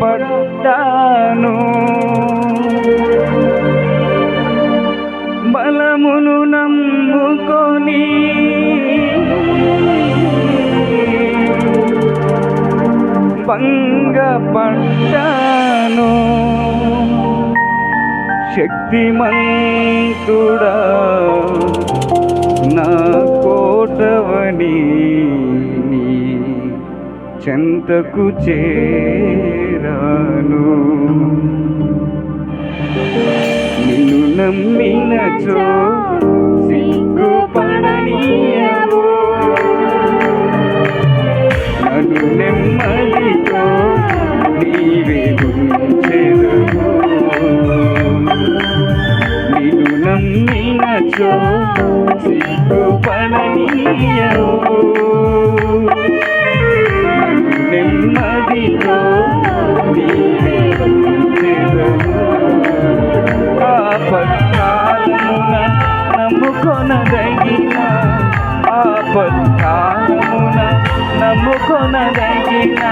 పడ్డాను. బలమును నమ్ముకొని భంగపడ్డాను. శక్తిమంతుడా నా కోటవని చెంతకు చే చేరాను నిన్ను నమ్మినచో సిగ్గుపడనీయవు? నమ్ముకొనదగిన ఆపత్కాలమున నమ్ముకొనదగిన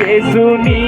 యేసుని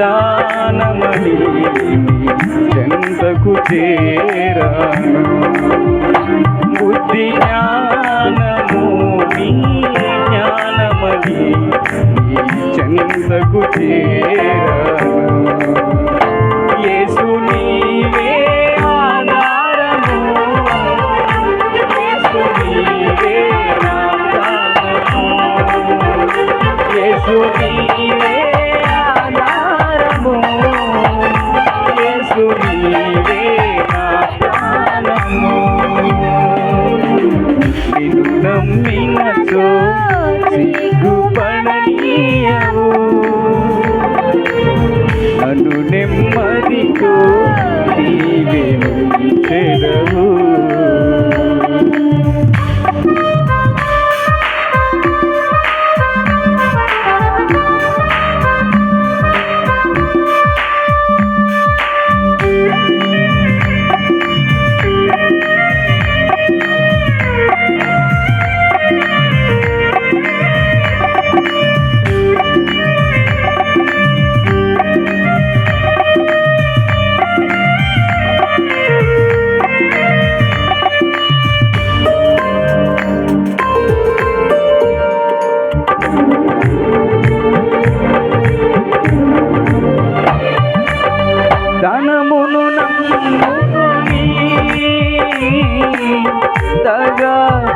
నిదానమని చెంతకు చేరాను. బుద్ధి జ్ఞానము నీ జ్ఞానమని చెంతకు చేరాను. యేసు నీవే ఆధారము. యేసు నీవే యేసు నీవే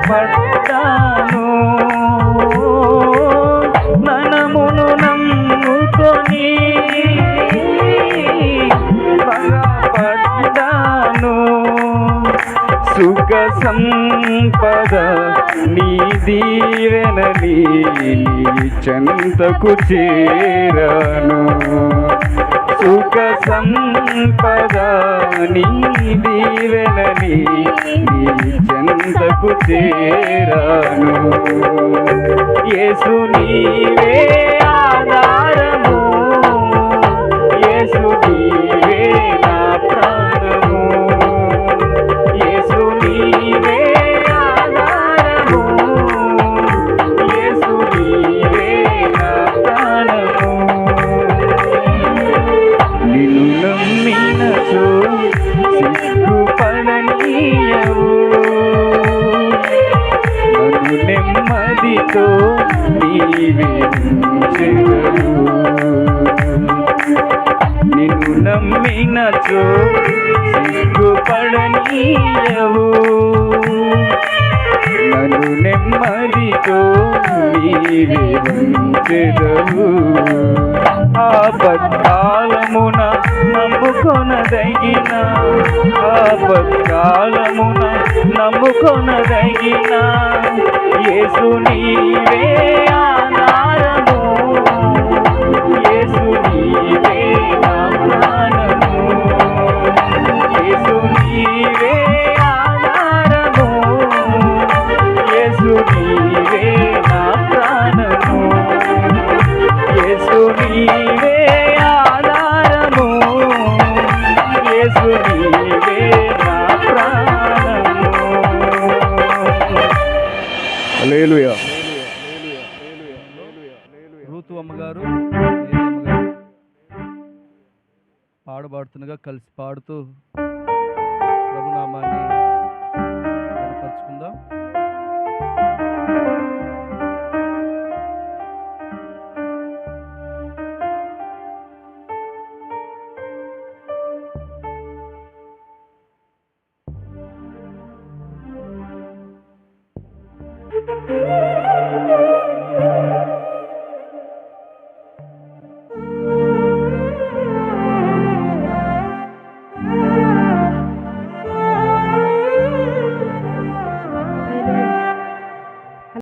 పడ్డాను. మనమును నమ్ముకొని పడ్డాను సుఖ సంపద నీ దీవెనని చెంతకు చేరాను. సుఖ సంపద నీ దీవెనని నీ చెంతకు చేరాను. యేసు నీవే నెమ్మదితో నీవే నిన్ను నమ్మినచో సిగ్గుపడనీయవు. నన్ను నెమ్మదితో నీవే ఉంచెదవు ఆపత్కాలమున నమ్ముకొనదగిన ఆపత్కాలమున నమ్ముకొనదగిన యేసు నీవే ఆధారము యేసు నీవే హల్లెలూయా. రూతు అమ్మగారు మేరీ అమ్మగారు. పాడబాడుతుండగా కలిసి పాడుతూ ప్రభునామాన్ని కనపరుచుకుందాం